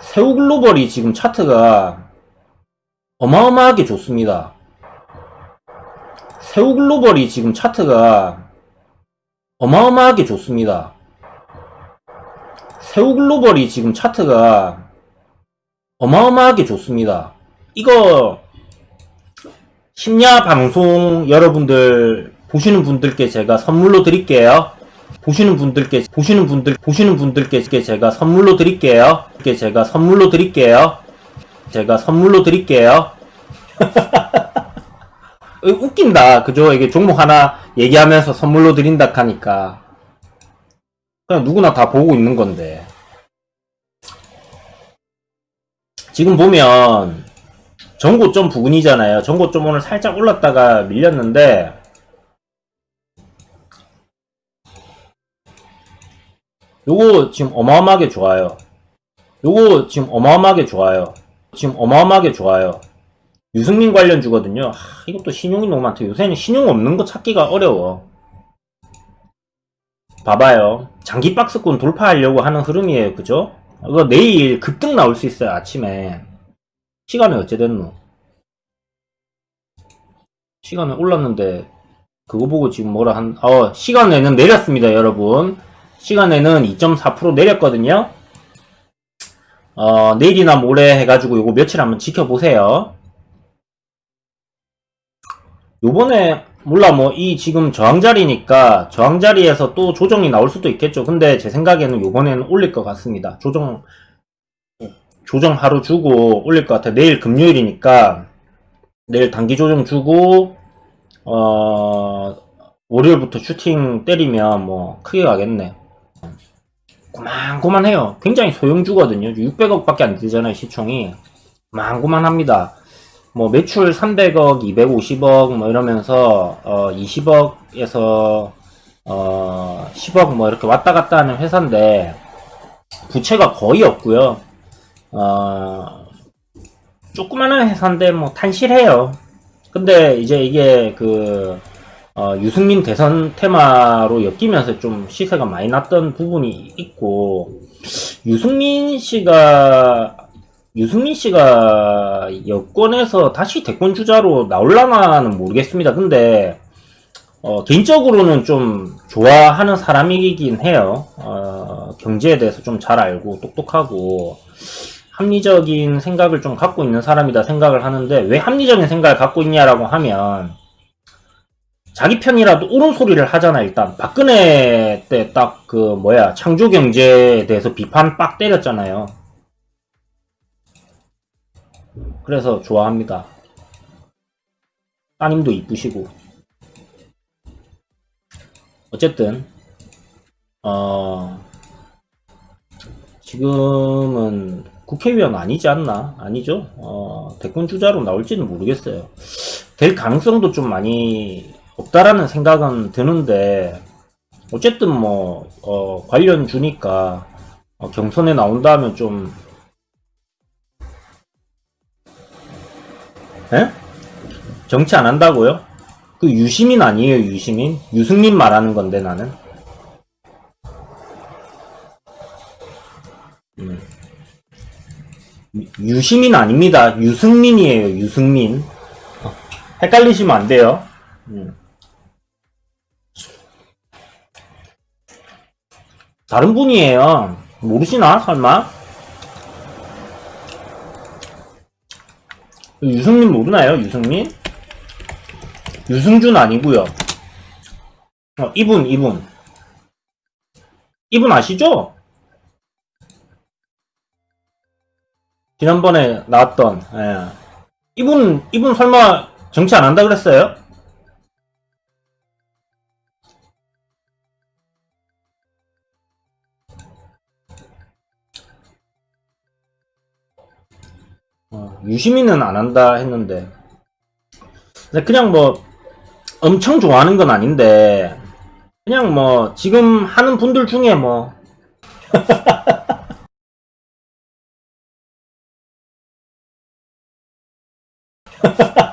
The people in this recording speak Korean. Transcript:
새우 글로벌이 지금 차트가 어마어마하게 좋습니다. 새우 글로벌이 지금 차트가 어마어마하게 좋습니다. 새우 글로벌이 지금 차트가 어마어마하게 좋습니다. 이거 심야 방송 여러분들 보시는 분들께 제가 선물로 드릴게요. 보시는 분들께 보시는 분들 보시는 분들께 제가 선물로 드릴게요. 이렇게 제가 선물로 드릴게요. 제가 선물로 드릴게요. 어, 웃긴다. 그죠? 이게 종목 하나 얘기하면서 선물로 드린다 하니까 그냥 누구나 다 보고 있는 건데. 지금 보면 전고점 부근이잖아요. 전고점 오늘 살짝 올랐다가 밀렸는데 요거 지금 어마어마하게 좋아요. 요거 지금 어마어마하게 좋아요. 지금 어마어마하게 좋아요. 유승민 관련 주거든요. 하, 이것도 신용이 너무 많다. 요새는 신용 없는 거 찾기가 어려워. 봐봐요. 장기 박스권 돌파하려고 하는 흐름이에요. 그죠? 이거 내일 급등 나올 수 있어요. 아침에. 시간이 어째 됐노? 시간이 올랐는데 그거 보고 지금 뭐라 한, 어, 시간에는 내렸습니다, 여러분. 시간에는 2.4% 내렸거든요. 어, 내일이나 모레 해가지고 요거 며칠 한번 지켜보세요. 요번에, 몰라, 뭐, 이 지금 저항자리니까 저항자리에서 또 조정이 나올 수도 있겠죠. 근데 제 생각에는 요번에는 올릴 것 같습니다. 조정, 조정 하루 주고 올릴 것 같아요. 내일 금요일이니까 내일 단기 조정 주고, 어, 월요일부터 슈팅 때리면 뭐 크게 가겠네. 고만고만해요. 굉장히 소형주거든요. 600억밖에 안 되잖아요, 시총이. 고만고만합니다. 뭐 매출 300억, 250억 뭐 이러면서 어 20억에서 어 10억 뭐 이렇게 왔다 갔다 하는 회사인데 부채가 거의 없고요. 어 조그마한 회사인데 뭐 탄실해요. 근데 이제 이게 그 어, 유승민 대선 테마로 엮이면서 좀 시세가 많이 났던 부분이 있고, 유승민 씨가, 유승민 씨가 여권에서 다시 대권 주자로 나올라나는 모르겠습니다. 근데, 어, 개인적으로는 좀 좋아하는 사람이긴 해요. 어, 경제에 대해서 좀 잘 알고 똑똑하고, 합리적인 생각을 좀 갖고 있는 사람이다 생각을 하는데, 왜 합리적인 생각을 갖고 있냐라고 하면, 자기 편이라도 옳은 소리를 하잖아 일단. 박근혜 때 딱 그 뭐야 창조 경제에 대해서 비판 빡 때렸잖아요. 그래서 좋아합니다. 따님도 이쁘시고. 어쨌든 어 지금은 국회의원 아니지 않나? 아니죠? 어 대권 주자로 나올지는 모르겠어요. 될 가능성도 좀 많이 없다라는 생각은 드는데 어쨌든 뭐 어, 관련 주니까 어, 경선에 나온다면 좀 에? 정치 안 한다고요? 그 유시민 아니에요 유시민? 유승민 말하는 건데 나는 음. 유- 유시민 아닙니다 유승민이에요 유승민 어, 헷갈리시면 안 돼요 음. 다른 분이에요. 모르시나? 설마? 유승민 모르나요? 유승민? 유승준 아니고요. 어, 이분, 이분. 이분 아시죠? 지난번에 나왔던, 예. 이분, 이분 설마 정치 안 한다 그랬어요? 어, 유시민은 안 한다 했는데. 근데 그냥 뭐, 엄청 좋아하는 건 아닌데, 그냥 뭐, 지금 하는 분들 중에 뭐,